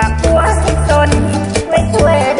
ฝากตัวที่ตนไว้ช่วย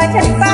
Trần